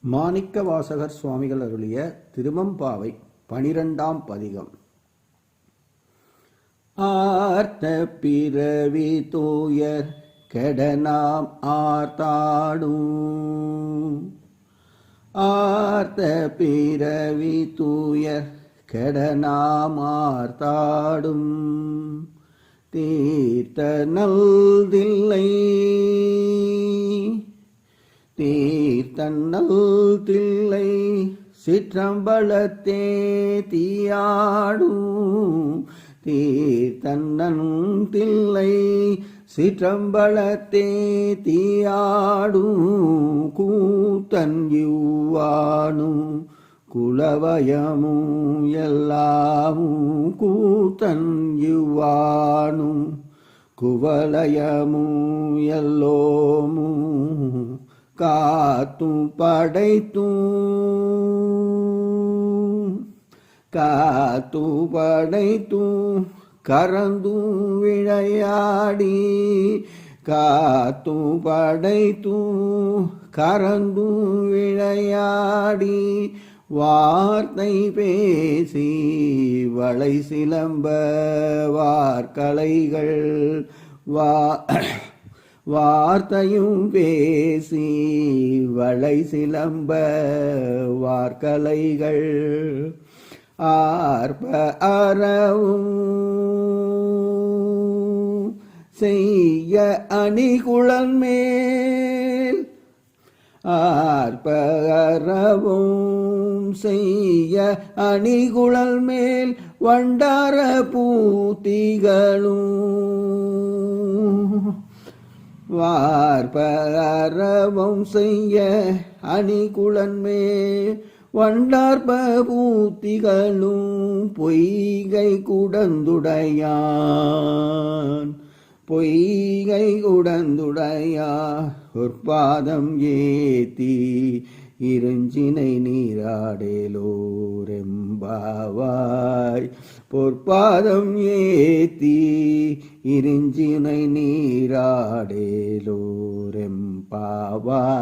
மாணிக்க வாசகர் சுவாமிகள் அருளிய திருவம்பாவை பனிரெண்டாம் பதிகம். ஆர்த்த பிறவி தூயர் கெடனாம் ஆர்த்தாடும். ஆர்த்த பிறவி தூயர் கெடனாம் ஆர்த்தாடும். தீர்த்த நல்தில்லை தன்னல் தில்லை சிற்றம்பலத்தே தீயாடும். தீர்த்தன்னன் தில்லை சிற்றம்பலத்தே தீயாடும். கூத்தன் யுவானும் குலவயமும் எல்லாமும் கூத்தன் யுவானும். குவலயமும் எல்லோமும் காத்தும் படைத்தும் காத்தும் படைத்தும் கறந்தும் விளையாடி காத்தும் படைத்தும் கறந்தும் விளையாடி வார்த்தை பேசி வளை சிலம்ப வார்கலைகள் வா வார்த்தையும் பேசி வளை சிலம்ப வார்கலைகள் ஆர்ப்ப அறவும் செய்ய அணிகுழல் மேல் ஆர்ப்பரவும் செய்ய அணிகுழல் மேல் வண்டார பூத்திகளும் வார்பரவம் செய்ய அணிகுளன்மே மேல் வண்டார்ப பூத்திகளும் பொய்கை குடந்துடையான். பொய்கை குடந்துடையா பொற்பாதம் ஏத்தி இருஞ்சினை நீராடேலோரெம் பாவாய் பொற்பாதம் ஏத்தி இருஞ்சினை நீராடேலோரெம் பாவாய்.